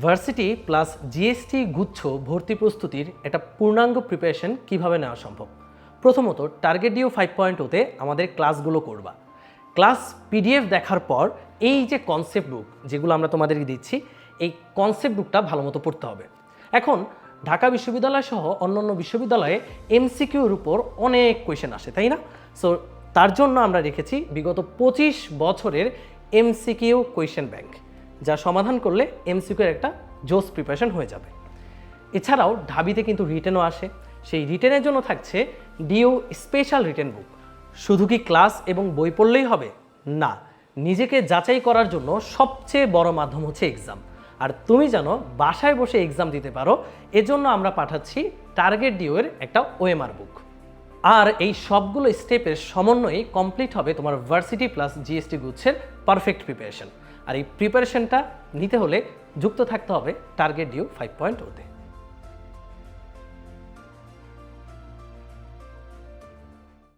Varsity plus GST গুচ্ছ ভর্তি প্রস্তুতির একটা পূর্ণাঙ্গ প্রিপারেশন কীভাবে নেওয়া সম্ভব? প্রথমত টার্গেট ডিও ফাইভ পয়েন্ট ওতে আমাদের ক্লাসগুলো করবা। ক্লাস পিডিএফ দেখার পর এই যে কনসেপ্ট বুক যেগুলো আমরা তোমাদেরকে দিচ্ছি, এই কনসেপ্ট বুকটা ভালো মতো পড়তে হবে। এখন, ঢাকা বিশ্ববিদ্যালয় সহ অন্যান্য বিশ্ববিদ্যালয়ে এমসিকিউর উপর অনেক কোয়েশ্চেন আসে, তাই না? সো তার জন্য আমরা রেখেছি বিগত পঁচিশ বছরের এমসিকিউ কোয়েশ্চেন ব্যাংক যা সমাধান করলে এমসিকিউর একটা জোস প্রিপারেশন হয়ে যাবে। এছাড়াও ঢাবিতে কিন্তু রিটেনও আসে। সেই রিটেনের জন্য থাকছে ডিও স্পেশাল রিটেন বুক শুধু কি ক্লাস এবং বই পড়লেই হবে? না, নিজেকে যাচাই করার জন্য সবচেয়ে বড় মাধ্যম হচ্ছে এক্সাম আর তুমি জানো বাসায় বসে এক্সাম দিতে পারো, এজন্য আমরা পাঠাচ্ছি টার্গেট ডিওর একটা ওএমআর বুক আর এই সবগুলো স্টেপের সমন্বয়ে কমপ্লিট হবে তোমার ভার্সিটি প্লাস জিএসটি গুচ্ছের পারফেক্ট প্রিপারেশন আর এই প্রিপারেশনটা নিতে হলে যুক্ত থাকতে হবে টার্গেট ডিউ ফাইভ পয়েন্ট ওতে